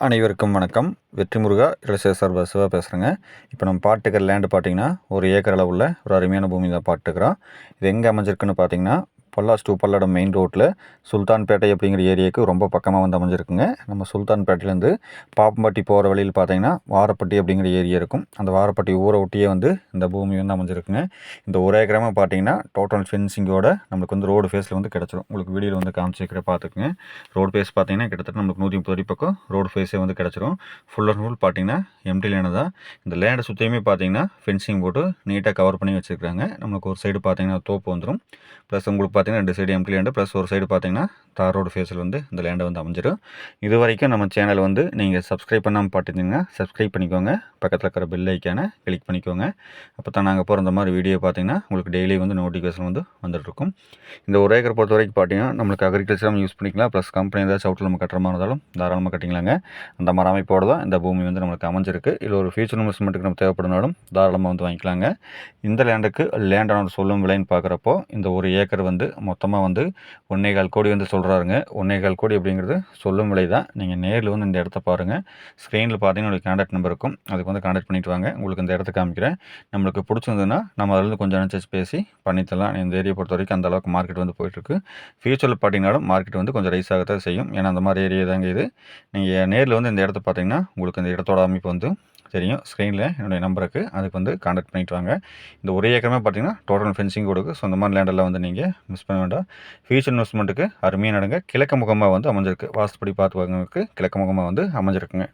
அனைவருக்கும் வணக்கம். வெற்றி முருகா இளசேர் சிவா பேசுகிறேங்க இப்போ நம்ம பாட்டுக்கிற லேண்டு பார்த்தீங்கன்னா ஒரு ஏக்கர் அளவுள்ள ஒரு அருமையான பூமி தான் பாட்டுக்கிறோம் இது எங்கே அமைஞ்சிருக்குன்னு பார்த்தீங்கன்னா பொல்லாஸ் டூ பல்லடம் மெயின் ரோட்டில் சுல்தான்பேட்டை அப்படிங்கிற ஏரியாவுக்கு ரொம்ப பக்கமாக வந்து அமைஞ்சிருக்குங்க. நம்ம சுல்தான்பேட்டையிலேருந்து பாப்பம்பட்டி போகிற வழியில் பார்த்தீங்கன்னா வாரப்பட்டி அப்படிங்கிற ஏரியா இருக்கும். அந்த வாரப்பட்டி ஊரை ஒட்டியே வந்து இந்த பூமி வந்து அமைஞ்சிருக்குங்க. இந்த ஒரே கிராமம் பார்த்தீங்கன்னா டோட்டல் ஃபென்சிங்கோட நம்மளுக்கு வந்து ரோடு ஃபேஸில் வந்து கிடச்சிரும். உங்களுக்கு வீடியோவில் வந்து காமிச்சிக்கிற பார்த்துக்குங்க ரோடு ஃபேஸ் பார்த்தீங்கன்னா கிட்டத்தட்ட நம்மளுக்கு நூற்றி முப்பது அடி பக்கம் ரோடு ஃபேஸே வந்து கிடச்சிரும். ஃபுல் அண்ட் ஃபுல் பார்த்தீங்கன்னா எம்டி லேண்டு தான். இந்த லேண்டை சுற்றியுமே பார்த்தீங்கன்னா ஃபென்சிங் போட்டு நீட்டாக கவர் பண்ணி வச்சுருக்காங்க நம்மளுக்கு ஒரு சைடு பார்த்தீங்கன்னா தோப்பு வந்துடும் ப்ளஸ் உங்களுக்கு பார்த்தீங்கன்னா ரெண்டு சைடு எம்டி லேண்டு ப்ளஸ் ஒரு சைடு பார்த்தீங்கன்னா தார் ரோடு ஃபேஸில் வந்து இந்த லேண்டை வந்து அமைஞ்சிடும் இது வரைக்கும் நம்ம சேனல் வந்து நீங்கள் சப்ஸ்கிரைப் பண்ணாமல் பார்த்துருந்தீங்கன்னா சப்ஸ்கிரைப் பண்ணிக்கோங்க. பக்கத்தில் இருக்கிற பெல் ஐக்கானை கிளிக் பண்ணிக்கோங்க. அப்போ தான் நாங்கள் போகிற இந்த மாதிரி வீடியோ பார்த்தீங்கன்னா உங்களுக்கு டெய்லி வந்து நோட்டிஃபிகேஷன் வந்து வந்துட்டுருக்கும் இந்த ஒரு ஏக்கர் பொறுத்த வரைக்கும் பார்த்தீங்கன்னா நம்மளுக்கு அக்ரிகல்ச்சராக யூஸ் பண்ணிக்கலாம். ப்ளஸ் கம்பெனி ஏதாச்சும் அவுட்டில் நம்ம கட்டுற மாதிரி இருந்தாலும் தாராளமாக கட்டிங்களாங்க அந்த மாதிரி அமைப்போடு தான் இந்த பூமி வந்து நம்மளுக்கு அமைஞ்சிருக்கு. இல்லை ஒரு ஃபியூச்சர் இன்வெஸ்ட்மெண்ட்டுக்கு நம்ம தேவைப்படுனாலும் தாராளமாக வந்து வாங்கிக்கலாங்க. இந்த லேண்டுக்கு லேண்டான சொல்லும் விலைன்னு பார்க்குறப்போ இந்த ஒரு ஏக்கர் வந்து மொத்தமாக வந்து ஒன்றே கால் கோடி வந்து சொல்கிறாருங்க ஒன்றே கால் கோடி அப்படிங்கிறது சொல்லும் விலை தான். நீங்கள் நேரில் வந்து இந்த இடத்த பாருங்கள் ஸ்க்ரீனில் பார்த்தீங்கன்னா உங்களுக்கு கான்டாக்ட் நம்பர் இருக்கும். அதுக்கு வந்து கான்டாக்ட் பண்ணிட்டு வாங்க. உங்களுக்கு இந்த இடத்த காமிக்கிறேன். நம்மளுக்கு பிடிச்சிருந்ததுன்னா நம்ம அதில் கொஞ்சம் அனுசரிச்சு பேசி பண்ணித்தரலாம். இந்த ஏரியா பொறுத்த வரைக்கும் அந்த அளவுக்கு மார்க்கெட் வந்து போயிட்டுருக்கு. ஃபியூச்சரில் பார்த்தீங்கன்னாலும் மார்க்கெட் வந்து கொஞ்சம் ரைஸ் ஆகத்தான் செய்யும். ஏன்னா அந்த மாதிரி ஏரியா தாங்க இது. நீங்கள் நேரில் வந்து இந்த இடத்த பார்த்தீங்கன்னா உங்களுக்கு இந்த இடத்தோட அமைப்பு வந்து தெரியும். ஸ்க்ரீனில் என்னுடைய நம்பருக்கு அதுக்கு வந்து கான்டாக்ட் பண்ணிட்டு வாங்க. இந்த ஒரே ஏக்கரமே பார்த்தீங்கன்னா டோட்டல் ஃபென்சிங் கொடுக்கு. மாதிரி லேண்டெல்லாம் வந்து நீங்கள் மிஸ் பண்ண வேண்டாம் ஃபியூச்சர் இன்வெஸ்ட்மெண்ட்டுக்கு அருமையாக நடங்க. கிழக்கு முகமாக வந்து அமைஞ்சிருக்கு. வாஸ்துப்படி பார்த்து வாங்குறதுக்கு கிழக்கு முகமாக வந்து அமைஞ்சிருக்குங்க.